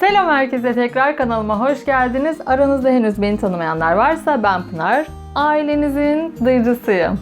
Selam herkese tekrar kanalıma hoş geldiniz. Aranızda henüz beni tanımayanlar varsa ben Pınar. Ailenizin dayıcısıyım.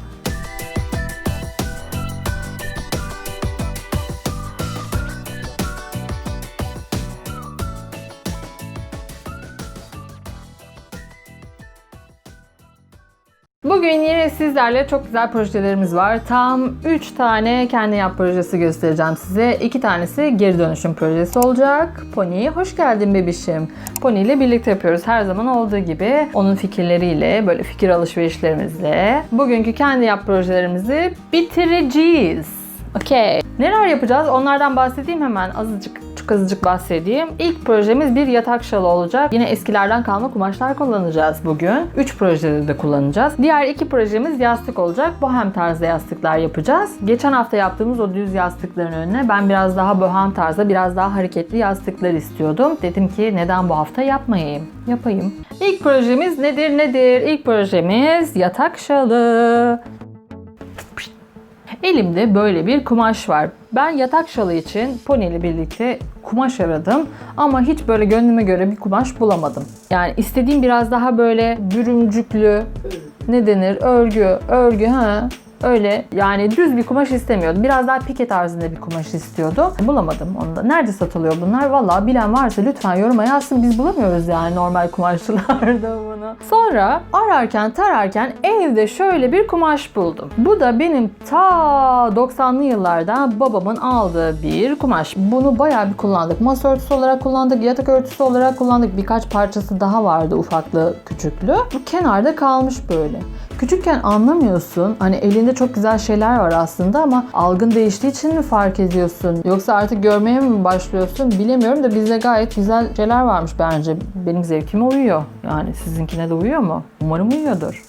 Bugün yine sizlerle çok güzel projelerimiz var. Tam 3 tane kendi yap projesi göstereceğim size. 2 tanesi geri dönüşüm projesi olacak. Pony, hoş geldin bebişim. Pony ile birlikte yapıyoruz her zaman olduğu gibi. Onun fikirleriyle, böyle fikir alışverişlerimizle bugünkü kendi yap projelerimizi bitireceğiz. Okey. Neler yapacağız? Onlardan bahsedeyim hemen azıcık çok azıcık bahsedeyim. İlk projemiz bir yatak şalı olacak. Yine eskilerden kalma kumaşlar kullanacağız bugün. 3 projede de kullanacağız. Diğer iki projemiz yastık olacak. Bohem tarzda yastıklar yapacağız. Geçen hafta yaptığımız o düz yastıkların önüne ben biraz daha bohem tarzda, biraz daha hareketli yastıklar istiyordum. Dedim ki neden bu hafta yapmayayım? Yapayım. İlk projemiz nedir nedir? İlk projemiz yatak şalı. Elimde böyle bir kumaş var. Ben yatak şalı için Pony ile birlikte kumaş aradım ama hiç böyle gönlüme göre bir kumaş bulamadım. Yani istediğim biraz daha böyle bürümcüklü ne denir örgü, örgü ha Öyle yani düz bir kumaş istemiyordum. Biraz daha pike tarzında bir kumaş istiyordum. Bulamadım onu da. Nerede satılıyor bunlar? Vallahi bilen varsa lütfen yoruma yazsın. Biz bulamıyoruz yani normal kumaşçılarda bunu. Sonra ararken tararken evde şöyle bir kumaş buldum. Bu da benim ta 90'lı yıllarda babamın aldığı bir kumaş. Bunu bayağı bir kullandık. Masa örtüsü olarak kullandık, yatak örtüsü olarak kullandık. Birkaç parçası daha vardı ufaklı küçüklü. Bu kenarda kalmış böyle. Küçükken anlamıyorsun. Hani elinde çok güzel şeyler var aslında ama algın değiştiği için mi fark ediyorsun? Yoksa artık görmeye mi başlıyorsun? Bilemiyorum da bizde gayet güzel şeyler varmış bence. Benim zevkime uyuyor. Yani sizinkine de uyuyor mu? Umarım uyuyordur.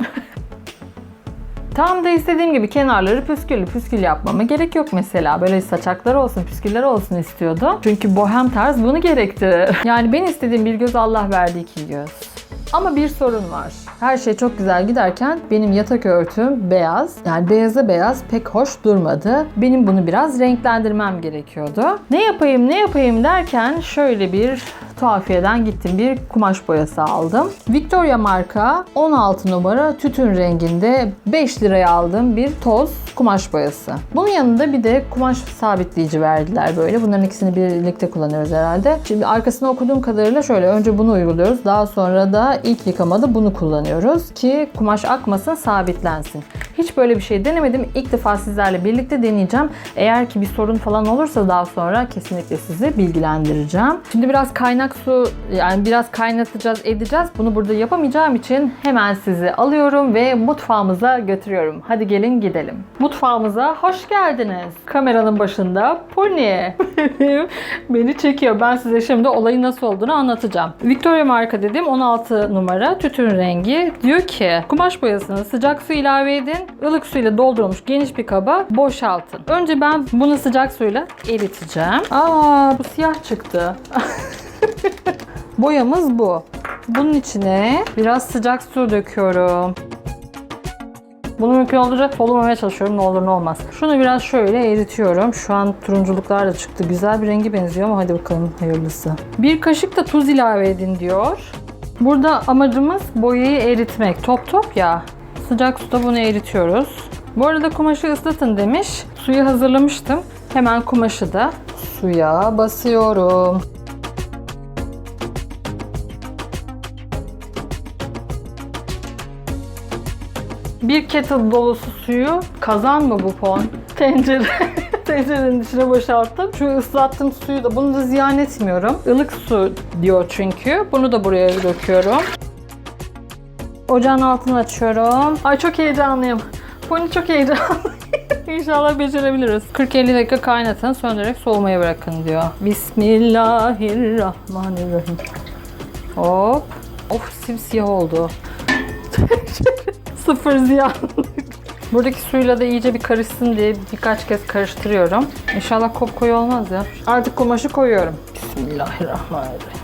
Tam da istediğim gibi kenarları püsküllü püskül yapmama gerek yok mesela. Böyle saçakları olsun, püsküller olsun istiyordum. Çünkü bohem tarz bunu gerektirir. Yani ben istediğim bir göz Allah verdi iki göz. Ama bir sorun var. Her şey çok güzel giderken benim yatak örtüm beyaz. Yani beyaza beyaz pek hoş durmadı. Benim bunu biraz renklendirmem gerekiyordu. Ne yapayım ne yapayım derken şöyle bir tuhafiyeden gittim. Bir kumaş boyası aldım. Victoria marka 16 numara tütün renginde 5 liraya aldığım bir toz kumaş boyası. Bunun yanında bir de kumaş sabitleyici verdiler böyle. Bunların ikisini birlikte kullanıyoruz herhalde. Şimdi arkasını okuduğum kadarıyla şöyle önce bunu uyguluyoruz. Daha sonra da ilk yıkamada bunu kullanıyoruz ki kumaş akmasın, sabitlensin. Hiç böyle bir şey denemedim. İlk defa sizlerle birlikte deneyeceğim. Eğer ki bir sorun falan olursa daha sonra kesinlikle sizi bilgilendireceğim. Şimdi biraz kaynak su yani biraz kaynatacağız, edeceğiz. Bunu burada yapamayacağım için hemen sizi alıyorum ve mutfağımıza götürüyorum. Hadi gelin gidelim. Mutfağımıza hoş geldiniz. Kameranın başında Pony. Beni çekiyor. Ben size şimdi olayın nasıl olduğunu anlatacağım. Victoria marka dedim 16 numara tütün rengi. Diyor ki kumaş boyasını sıcak su ilave edin. Ilık suyla doldurulmuş geniş bir kaba boşaltın. Önce ben bunu sıcak suyla eriteceğim. Aa bu siyah çıktı. Boyamız bu. Bunun içine biraz sıcak su döküyorum. Bunu mümkün olduğunca solumamaya çalışıyorum ne olur ne olmaz. Şunu biraz şöyle eritiyorum. Şu an turunculuklar da çıktı. Güzel bir rengi benziyor ama hadi bakalım hayırlısı. Bir kaşık da tuz ilave edin diyor. Burada amacımız boyayı eritmek. Top top ya. Sıcak suda bunu eritiyoruz. Bu arada kumaşı ıslatın demiş. Suyu hazırlamıştım. Hemen kumaşı da suya basıyorum. Bir kettle dolusu suyu kazan mı bu pon? Tencere. Tencerenin içine boşalttım. Şu ıslattığım suyu da bunu da ziyan etmiyorum. Ilık su diyor çünkü. Bunu da buraya döküyorum. Ocağın altını açıyorum. Ay çok heyecanlıyım. Pony çok heyecanlı. İnşallah becerebiliriz. 40-50 dakika kaynatın, söndürerek soğumaya bırakın diyor. Bismillahirrahmanirrahim. Hop. Of simsiyah oldu. Sıfır ziyan. Buradaki suyla da iyice bir karışsın diye birkaç kez karıştırıyorum. İnşallah kop koyu olmaz ya. Artık kumaşı koyuyorum. Bismillahirrahmanirrahim.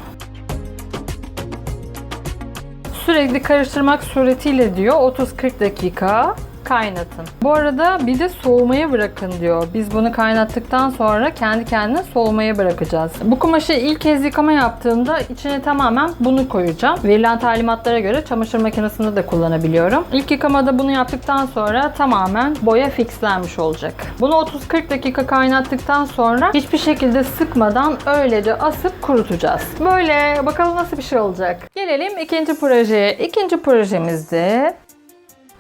Sürekli karıştırmak suretiyle diyor. 30-40 dakika kaynatın. Bu arada bir de soğumaya bırakın diyor. Biz bunu kaynattıktan sonra kendi kendine soğumaya bırakacağız. Bu kumaşı ilk kez yıkama yaptığımda içine tamamen bunu koyacağım. Verilen talimatlara göre çamaşır makinesinde de kullanabiliyorum. İlk yıkamada bunu yaptıktan sonra tamamen boya fixlenmiş olacak. Bunu 30-40 dakika kaynattıktan sonra hiçbir şekilde sıkmadan öylece asıp kurutacağız. Böyle bakalım nasıl bir şey olacak. Gelelim ikinci projeye. İkinci projemizde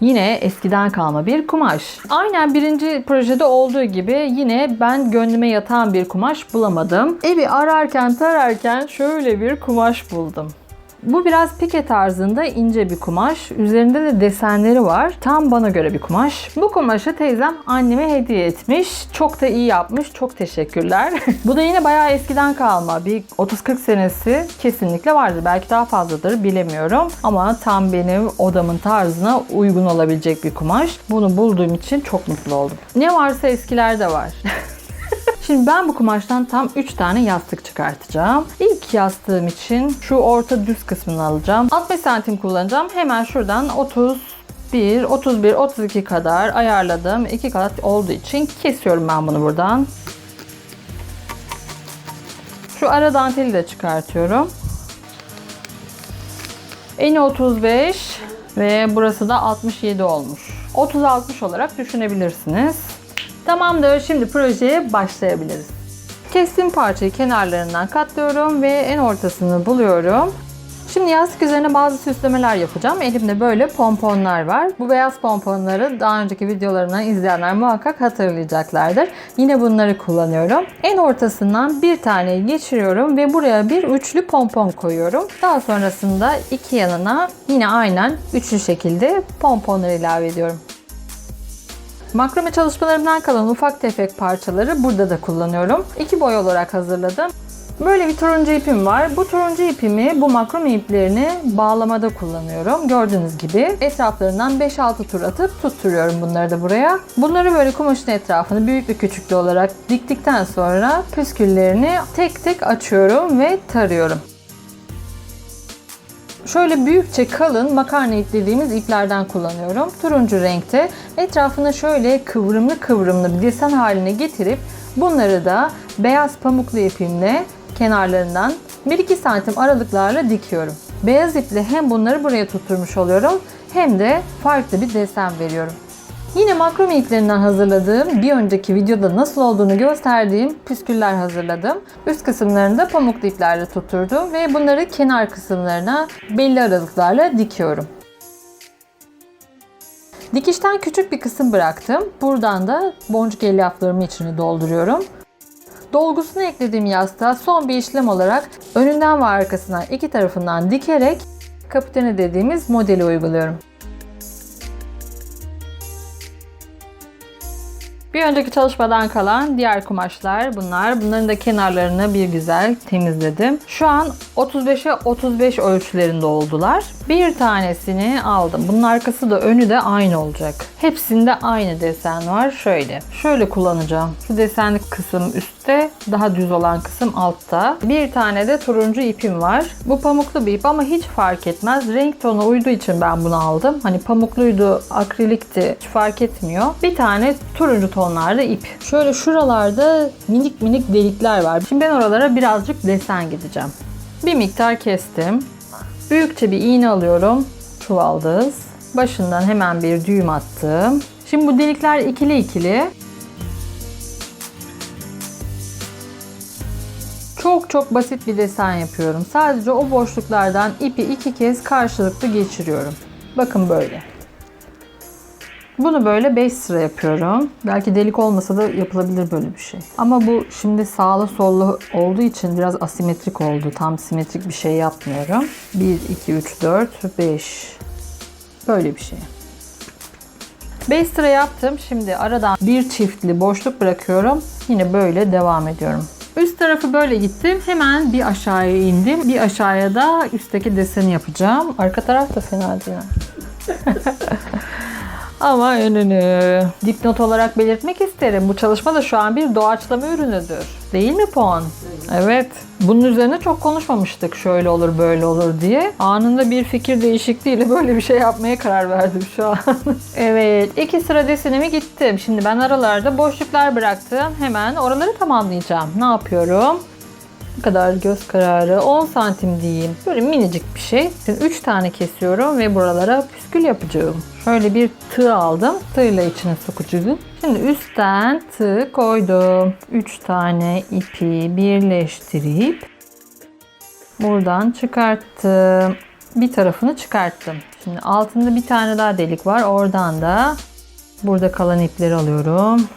Yine eskiden kalma bir kumaş. Aynen birinci projede olduğu gibi yine ben gönlüme yatan bir kumaş bulamadım. Evi ararken tararken şöyle bir kumaş buldum. Bu biraz pike tarzında ince bir kumaş. Üzerinde de desenleri var. Tam bana göre bir kumaş. Bu kumaşı teyzem anneme hediye etmiş. Çok da iyi yapmış. Çok teşekkürler. Bu da yine bayağı eskiden kalma. Bir 30-40 senesi kesinlikle vardır. Belki daha fazladır bilemiyorum. Ama tam benim odamın tarzına uygun olabilecek bir kumaş. Bunu bulduğum için çok mutlu oldum. Ne varsa eskilerde var. Şimdi ben bu kumaştan tam 3 tane yastık çıkartacağım. İlk yastığım için şu orta düz kısmını alacağım. 60 santim kullanacağım. Hemen şuradan 31, 31, 32 kadar ayarladım. 2 kat olduğu için kesiyorum ben bunu buradan. Şu ara danteli de çıkartıyorum. Eni 35 ve burası da 67 olmuş. 30-60 olarak düşünebilirsiniz. Tamamdır. Şimdi projeye başlayabiliriz. Kestiğim parçayı kenarlarından katlıyorum ve en ortasını buluyorum. Şimdi yastık üzerine bazı süslemeler yapacağım. Elimde böyle pomponlar var. Bu beyaz pomponları daha önceki videolarından izleyenler muhakkak hatırlayacaklardır. Yine bunları kullanıyorum. En ortasından bir tane geçiriyorum ve buraya bir üçlü pompon koyuyorum. Daha sonrasında iki yanına yine aynen üçlü şekilde pomponları ilave ediyorum. Makrame çalışmalarımdan kalan ufak tefek parçaları burada da kullanıyorum. İki boy olarak hazırladım. Böyle bir turuncu ipim var. Bu turuncu ipimi bu makrame iplerini bağlamada kullanıyorum. Gördüğünüz gibi etraflarından 5-6 tur atıp tutturuyorum bunları da buraya. Bunları böyle kumaşın etrafını büyüklü küçüklü olarak diktikten sonra püsküllerini tek tek açıyorum ve tarıyorum. Şöyle büyükçe kalın makarna ip dediğimiz iplerden kullanıyorum. Turuncu renkte. Etrafına şöyle kıvrımlı kıvrımlı bir desen haline getirip bunları da beyaz pamuklu ipimle kenarlarından 1-2 santim aralıklarla dikiyorum. Beyaz iple hem bunları buraya tutturmuş oluyorum hem de farklı bir desen veriyorum. Yine makrome iplerinden hazırladığım, bir önceki videoda nasıl olduğunu gösterdiğim püsküller hazırladım. Üst kısımlarını da pamuklu iplerle tutturdum ve bunları kenar kısımlarına belli aralıklarla dikiyorum. Dikişten küçük bir kısım bıraktım. Buradan da boncuk elyaflarımı içine dolduruyorum. Dolgusunu eklediğim yastığa son bir işlem olarak önünden ve arkasından iki tarafından dikerek kapitene dediğimiz modeli uyguluyorum. Bir önceki çalışmadan kalan diğer kumaşlar bunlar. Bunların da kenarlarını bir güzel temizledim. Şu an 35'e 35 ölçülerinde oldular. Bir tanesini aldım. Bunun arkası da önü de aynı olacak. Hepsinde aynı desen var. Şöyle. Şöyle kullanacağım. Şu desenli kısım üstte, daha düz olan kısım altta. Bir tane de turuncu ipim var. Bu pamuklu bir ip ama hiç fark etmez. Renk tonu uyduğu için ben bunu aldım. Hani pamukluydu, akrilikti hiç fark etmiyor. Bir tane turuncu tonlarda ip. Şöyle şuralarda minik minik delikler var. Şimdi ben oralara birazcık desen gideceğim. Bir miktar kestim. Büyükçe bir iğne alıyorum. Çuvaldız. Başından hemen bir düğüm attım. Şimdi bu delikler ikili ikili. Çok çok basit bir desen yapıyorum. Sadece o boşluklardan ipi iki kez karşılıklı geçiriyorum. Bakın böyle. Bunu böyle 5 sıra yapıyorum. Belki delik olmasa da yapılabilir böyle bir şey. Ama bu şimdi sağlı sollu olduğu için biraz asimetrik oldu. Tam simetrik bir şey yapmıyorum. 1, 2, 3, 4, 5. Böyle bir şey. 5 sıra yaptım. Şimdi aradan bir çiftli boşluk bırakıyorum. Yine böyle devam ediyorum. Üst tarafı böyle gittim. Hemen bir aşağıya indim. Bir aşağıya da üstteki deseni yapacağım. Arka taraf da fena değil. Ama önünü dipnot olarak belirtmek isterim. Bu çalışma da şu an bir doğaçlama ürünüdür. Değil mi Pon? Evet. Bunun üzerine çok konuşmamıştık şöyle olur böyle olur diye. Anında bir fikir değişikliğiyle böyle bir şey yapmaya karar verdim şu an. evet iki sıra desenimi gittim. Şimdi ben aralarda boşluklar bıraktım. Hemen oraları tamamlayacağım. Ne yapıyorum? Kadar göz kararı 10 santim diyeyim. Böyle minicik bir şey. Şimdi 3 tane kesiyorum ve buralara püskül yapacağım. Şöyle bir tığ aldım. Tığla içine sokacağım. Şimdi üstten tığ koydum. 3 tane ipi birleştirip buradan çıkarttım. Bir tarafını çıkarttım. Şimdi altında bir tane daha delik var. Oradan da burada kalan ipleri alıyorum.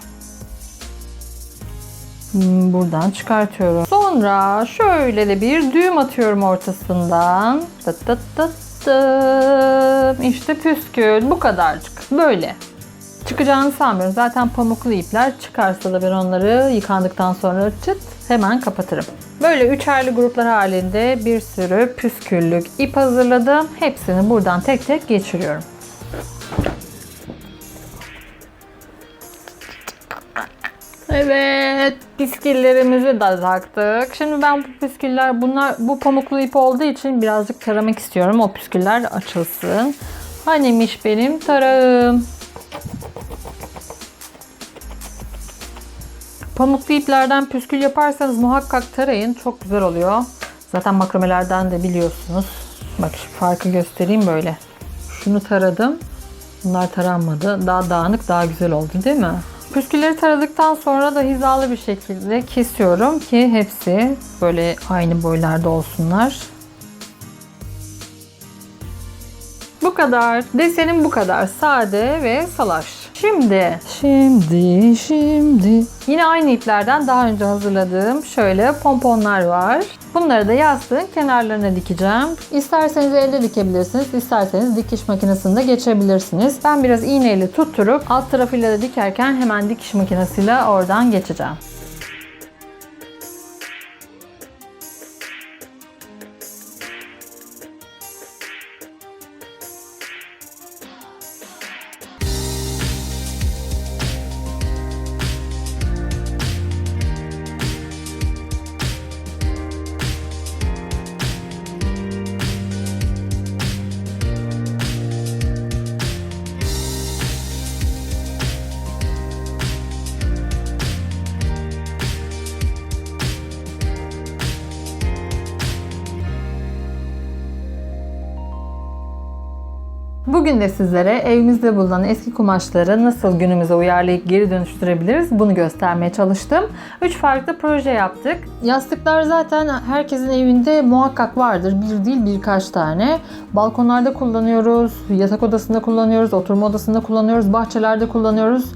Hmm, Buradan çıkartıyorum. Sonra şöyle de bir düğüm atıyorum ortasından. Tıt tıt tıt tıt. İşte püskül. Bu kadarcık. Böyle. Çıkacağını sanmıyorum. Zaten pamuklu ipler çıkarsa da ben onları yıkandıktan sonra çıt hemen kapatırım. Böyle üçerli gruplar halinde bir sürü püsküllük ip hazırladım. Hepsini buradan tek tek geçiriyorum. Evet, piskillerimizi de taktık. Şimdi ben bu piskiller, bunlar bu pamuklu ip olduğu için birazcık taramak istiyorum. O püsküller açılsın. Hanimiş benim tarağım. Pamuklu iplerden püskül yaparsanız muhakkak tarayın. Çok güzel oluyor. Zaten makromelerden de biliyorsunuz. Bak farkı göstereyim böyle. Şunu taradım. Bunlar taranmadı. Daha dağınık, daha güzel oldu değil mi? Püskülleri taradıktan sonra da hizalı bir şekilde kesiyorum ki hepsi böyle aynı boylarda olsunlar. Bu kadar. Desenim bu kadar. Sade ve salaş. Şimdi, şimdi, şimdi. Yine aynı iplerden daha önce hazırladığım şöyle pomponlar var. Bunları da yastığın kenarlarına dikeceğim. İsterseniz elde dikebilirsiniz, isterseniz dikiş makinesinde geçebilirsiniz. Ben biraz iğneyle tutturup alt tarafıyla da dikerken hemen dikiş makinesiyle oradan geçeceğim. Bugün de sizlere evimizde bulunan eski kumaşları nasıl günümüze uyarlayıp geri dönüştürebiliriz bunu göstermeye çalıştım. 3 farklı proje yaptık. Yastıklar zaten herkesin evinde muhakkak vardır. Bir değil birkaç tane. Balkonlarda kullanıyoruz, yatak odasında kullanıyoruz, oturma odasında kullanıyoruz, bahçelerde kullanıyoruz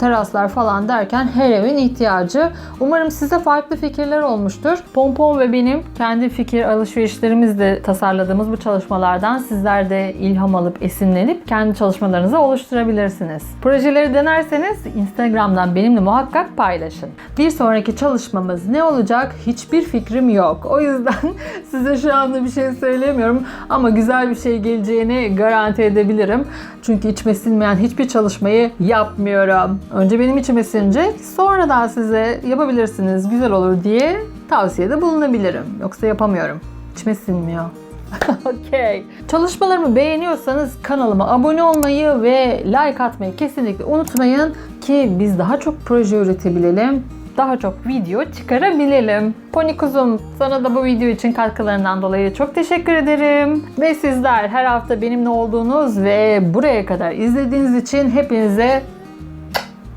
teraslar falan derken her evin ihtiyacı. Umarım size farklı fikirler olmuştur. Pompon ve benim kendi fikir alışverişlerimizle tasarladığımız bu çalışmalardan sizler de ilham alıp esinlenip kendi çalışmalarınızı oluşturabilirsiniz. Projeleri denerseniz Instagram'dan benimle muhakkak paylaşın. Bir sonraki çalışmamız ne olacak hiçbir fikrim yok. O yüzden size şu anda bir şey söylemiyorum ama güzel bir şey geleceğini garanti edebilirim. Çünkü içime sinmeyen hiçbir çalışmayı yapmıyorum. Önce benim içime sinecek, sonradan size yapabilirsiniz, güzel olur diye tavsiyede bulunabilirim. Yoksa yapamıyorum. İçime sinmiyor. Okey. Çalışmalarımı beğeniyorsanız kanalıma abone olmayı ve like atmayı kesinlikle unutmayın ki biz daha çok proje üretebilelim. Daha çok video çıkarabilelim. Pony kuzum sana da bu video için katkılarından dolayı çok teşekkür ederim. Ve sizler her hafta benimle olduğunuz ve buraya kadar izlediğiniz için hepinize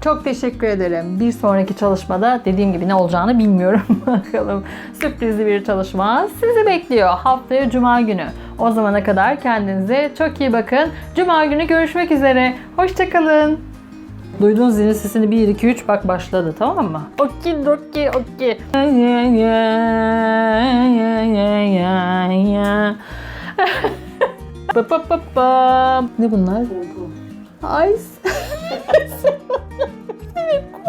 çok teşekkür ederim. Bir sonraki çalışmada dediğim gibi ne olacağını bilmiyorum. Bakalım sürprizli bir çalışma sizi bekliyor. Haftaya Cuma günü. O zamana kadar kendinize çok iyi bakın. Cuma günü görüşmek üzere. Hoşçakalın. Duyduğunuz zilin sesini 1, 2, 3 bak başladı tamam mı? Okey dokey okey. Ne bunlar? Yay!